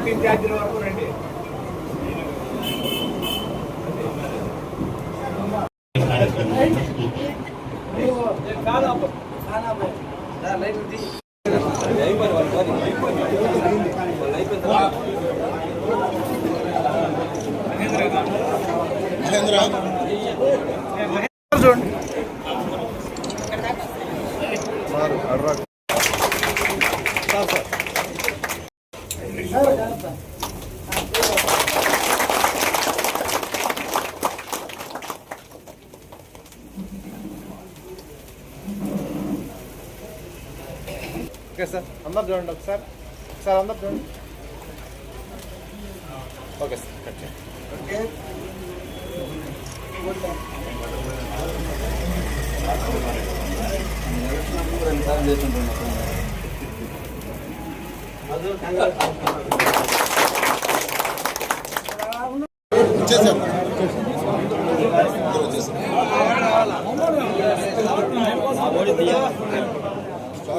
Unit ఇన్ఛార్జీల వరకు రండి. చూడండి ఓకే సార్ అందరు చూడండి ఒకసారి. సార్ అందరు చూడండి. ఓకే సార్ కట్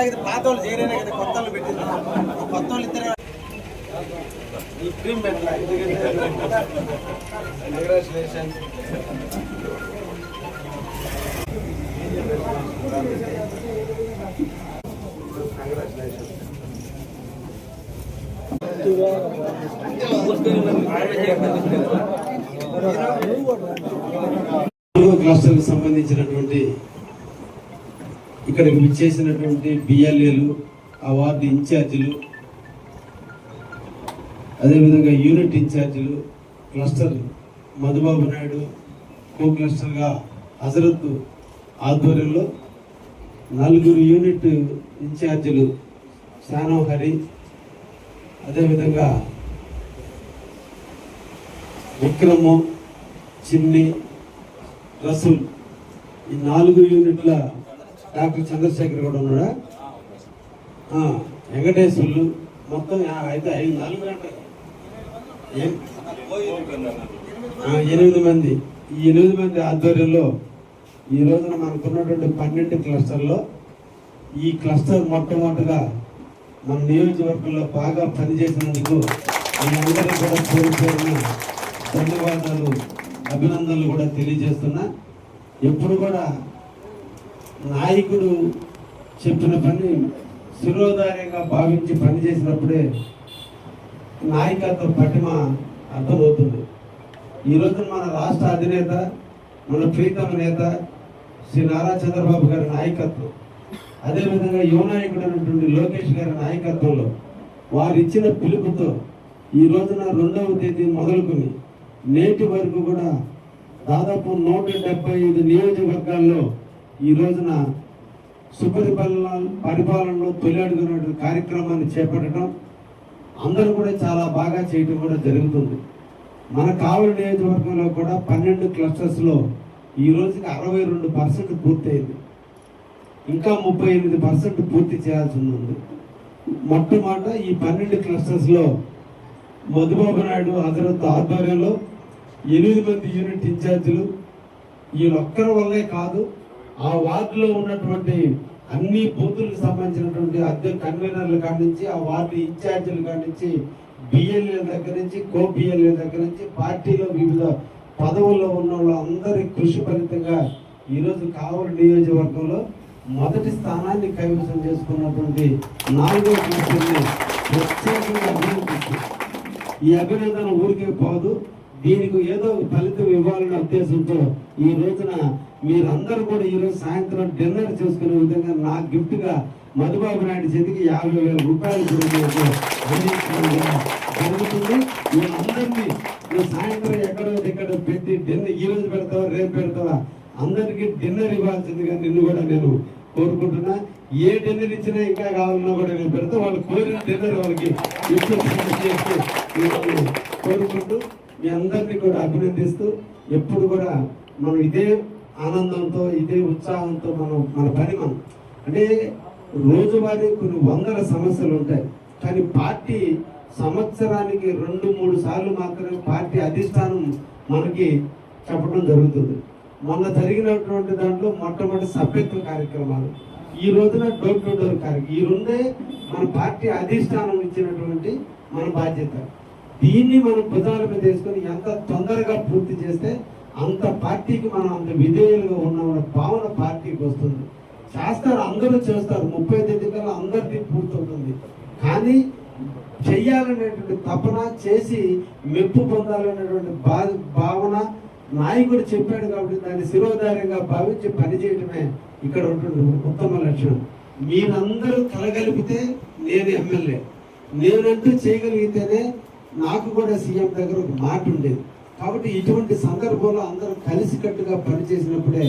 ఇది పాత వాళ్ళు చేయలేనే కదా కొత్త వాళ్ళు పెట్టింది కొత్త వాళ్ళు ఇద్దరే ఈ క్రీమ్ పెట్టాలి కంగ్రాచులేషన్ నాలుగో క్లస్టర్కి సంబంధించినటువంటి ఇక్కడికి విచ్చేసినటువంటి బిఎల్ఏలు ఆ వార్డు ఇన్ఛార్జీలు అదేవిధంగా యూనిట్ ఇన్ఛార్జీలు క్లస్టర్ మధుబాబు నాయుడు కో క్లస్టర్గా హజరత్ ఆధ్వర్యంలో నలుగురు యూనిట్ ఇన్ఛార్జీలు శానం హరి అదేవిధంగా విక్రము చిన్ని రసూల్ ఈ నాలుగు యూనిట్ల డాక్టర్ చంద్రశేఖర్ కూడా ఉన్నాడా? వెంకటేశ్వర్లు. మొత్తం అయితే ఐదు నాలుగు ఎనిమిది మంది. ఈ ఎనిమిది మంది ఆధ్వర్యంలో ఈ రోజున మనకున్నటువంటి పన్నెండు క్లస్టర్లో ఈ క్లస్టర్ మొట్టమొదటిగా మన నియోజకవర్గంలో బాగా పనిచేసినందుకు మీ అందరికీ కూడా పేరు ధన్యవాదాలు అభినందనలు కూడా తెలియజేస్తున్నా. ఎప్పుడు కూడా నాయకుడు చెప్పిన పని శిరోధార్యంగా భావించి పనిచేసినప్పుడే నాయకత్వ పటిమ అర్థమవుతుంది. ఈ మన రాష్ట్ర అధినేత మన ప్రీతమ నేత శ్రీ నారా చంద్రబాబు గారి నాయకత్వం. అదేవిధంగా యువ నాయకుడు అయినటువంటి లోకేష్ గారి నాయకత్వంలో వారు ఇచ్చిన పిలుపుతో ఈ రోజున రెండవ తేదీ మొదలుకొని నేటి వరకు కూడా దాదాపు నూట డెబ్బై ఐదు నియోజకవర్గాల్లో ఈ రోజున సుపరిపాలన పరిపాలనలో తొలి అడుగునటువంటి కార్యక్రమాన్ని చేపట్టడం అందరూ కూడా చాలా బాగా చేయటం కూడా జరుగుతుంది. మన కావలి నియోజకవర్గంలో కూడా పన్నెండు క్లస్టర్స్లో ఈ రోజుకి అరవై రెండు పర్సెంట్ పూర్తయింది. ఇంకా ముప్పై ఎనిమిది పర్సెంట్ పూర్తి చేయాల్సి ఉంది. మొట్టమొదట ఈ పన్నెండు క్లస్టర్స్లో మధుబాబు నాయుడు హజరత్ ఆధ్వర్యంలో ఎనిమిది మంది యూనిట్ ఇన్ఛార్జీలు. వీళ్ళొక్కరి వల్లే కాదు ఆ వార్డులో ఉన్నటువంటి అన్ని బూతులకు సంబంధించినటువంటి అద్దె కన్వీనర్లు కాడి నుంచి ఆ వార్డు ఇన్ఛార్జీలు కాడి నుంచి బిఎల్ఏ దగ్గర నుంచి కో బిఎల్ఏ దగ్గర నుంచి పార్టీలో వివిధ పదవుల్లో ఉన్న వాళ్ళందరి కృషి ఫలితంగా ఈరోజు కావలి నియోజకవర్గంలో మొదటి స్థానాన్ని కైవసం చేసుకున్నటువంటి నాలుగో కూర్చొని ప్రత్యేకంగా ఈ అభినందన ఊరికే పోదు దీనికి ఏదో ఫలితం ఇవ్వాలి ఉద్దేశంతో ఈ రోజున మీరందరూ కూడా ఈరోజు సాయంత్రం డిన్నర్ చేసుకునే విధంగా నా గిఫ్ట్గా మధుబాబు నాయుడు చేతికి యాభై వేల రూపాయలు జరుగుతుంది. మీరందరినీ సాయంత్రం ఎక్కడో ఇక్కడ పెట్టి డిన్నర్ ఈ రోజు పెడతావా రేపు పెడతావా? అందరికీ డిన్నర్ ఇవ్వాల్సిందిగా నిన్ను కూడా నేను కోరుకుంటున్నా. ఏ డిన్నర్ ఇచ్చినా ఇంకా కావాలన్నా కూడా నేను పెడతా. వాళ్ళు కోరిన డిన్నర్ వాళ్ళకి చేస్తూ కోరుకుంటూ మీ అందరినీ కూడా అభినందిస్తూ ఎప్పుడు కూడా మనం ఇదే ఆనందంతో ఇదే ఉత్సాహంతో మనం మన పని మనం. అంటే రోజువారీ కొన్ని వందల సమస్యలు ఉంటాయి. కానీ పార్టీ సంవత్సరానికి రెండు మూడు సార్లు మాత్రమే పార్టీ అధిష్టానం మనకి చెప్పడం జరుగుతుంది. మొన్న జరిగినటువంటి దాంట్లో మొట్టమొదటి సభ్యత్వ కార్యక్రమాలు ఈ రోజున డోర్ టు డోర్ కార్యక్రమం ఈ రెండే మన పార్టీ అధిష్టానం ఇచ్చినటువంటి మన బాధ్యత. దీన్ని మనం భుజాల మీద వేసుకొని ఎంత తొందరగా పూర్తి చేస్తే అంత పార్టీకి మనం అంత విధేయులుగా ఉన్న భావన పార్టీకి వస్తుంది. చేస్తారు అందరూ చేస్తారు. ముప్పై తేదీ కల్లా అందరిది పూర్తవుతుంది. కానీ చెయ్యాలనేటువంటి తపన చేసి మెప్పు పొందాలనేటువంటి బా భావన నాయకుడు చెప్పాడు కాబట్టి దాన్ని శిరోధార్యంగా భావించి పనిచేయడమే ఇక్కడ ఉంటుంది ఉత్తమ లక్షణం మీరందరూ కలగలిపితే నేను ఎమ్మెల్యే. నేనంటూ చేయగలిగితేనే నాకు కూడా సీఎం దగ్గర ఒక మాట ఉండేది. కాబట్టి ఇటువంటి సందర్భంలో అందరూ కలిసికట్టుగా పనిచేసినప్పుడే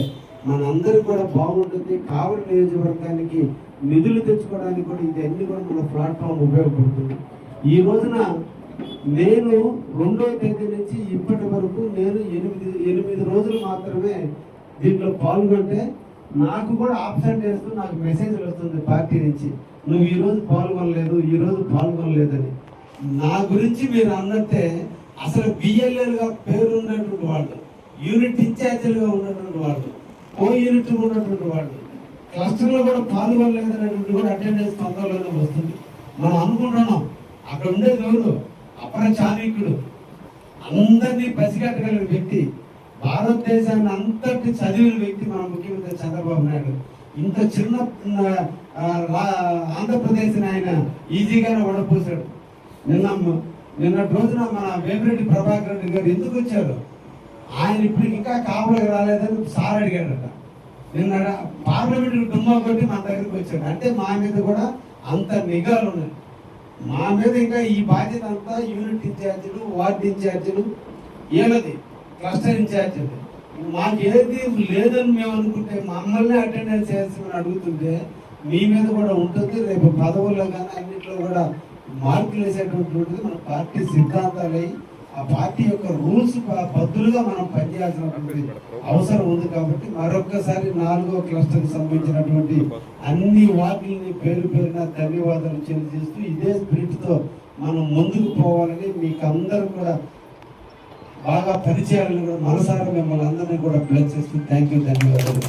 మనందరూ కూడా బాగుంటుంది. కావలి నియోజకవర్గానికి నిధులు తెచ్చుకోవడానికి కూడా ఇది అన్ని కూడా మన ప్లాట్ఫామ్ ఉపయోగపడుతుంది. ఈ రోజున నేను రెండో తేదీ నుంచి ఇప్పటి వరకు నేను ఎనిమిది ఎనిమిది రోజులు మాత్రమే దీంట్లో పాల్గొంటే నాకు కూడా ఆబ్సెంట్ చేస్తూ నాకు మెసేజ్ వస్తుంది పార్టీ నుంచి. నువ్వు ఈరోజు పాల్గొనలేదు ఈరోజు పాల్గొనలేదని. నా గురించి మీరు అన్నట్టే అసలు బిఎల్ఏలుగా పేరు ఉన్నటువంటి వాళ్ళు యూనిట్ ఇన్ఛార్జీలుగా ఉన్నటువంటి వాళ్ళు ఓ యూనిట్ ఉన్నటువంటి వాళ్ళు క్లస్టర్లో కూడా పాల్గొనలేదనేటువంటి కూడా అటెండెన్స్ తొందరలోనే వస్తుంది. మనం అనుకుంటున్నాం అక్కడ ఉండేది ఎవరు? అపర అందరినీ పసిగట్టగలిగిన వ్యక్తి భారతదేశాన్ని అంతటి చదివిన వ్యక్తి మన ముఖ్యమంత్రి చంద్రబాబు నాయుడు. ఇంత చిన్న ఆంధ్రప్రదేశ్ని ఆయన ఈజీగానే వడపోసాడు. నిన్న నిన్నటి రోజున మన వేమిరెడ్డి ప్రభాకర్ రెడ్డి గారు ఎందుకు వచ్చారు? ఆయన ఇప్పుడు ఇంకా కాపులకు రాలేదని సార్ అడిగాడట. నిన్న పార్లమెంట్ డుమ్మా కొట్టి మన దగ్గరికి వచ్చాడు. అంటే మా మీద కూడా అంత నిఘాలు ఉన్నాయి. మా మీద ఇంకా ఈ బాధ్యత అంతా యూనిట్ ఇన్ఛార్జీలు వార్డు ఇన్ఛార్జీలు ఏలది క్లస్టర్ ఇన్ఛార్జీలు మాకు ఏది లేదని మేము అనుకుంటే మమ్మల్ని అటెండెన్స్ చేస్తామని అడుగుతుంటే మీ మీద కూడా ఉంటుంది. రేపు పదవుల్లో కానీ అన్నింటిలో కూడా మార్కులు వేసేటటువంటిది మన పార్టీ సిద్ధాంతాలు ఆ పార్టీ యొక్క రూల్స్ బద్దులుగా మనం పనిచేయాల్సినటువంటి అవసరం ఉంది కాబట్టి మరొక్కసారి నాలుగో క్లస్టర్కి సంబంధించినటువంటి అన్ని వార్డులని పేరు పేరున ధన్యవాదాలు తెలియజేస్తూ ఇదే స్పిరిట్తో మనం ముందుకు పోవాలని మీకు అందరూ కూడా బాగా పనిచేయాలని కూడా మనసారా మిమ్మల్ని అందరినీ కూడా ప్లేస్ చేస్తూ థ్యాంక్ యూ ధన్యవాదాలు.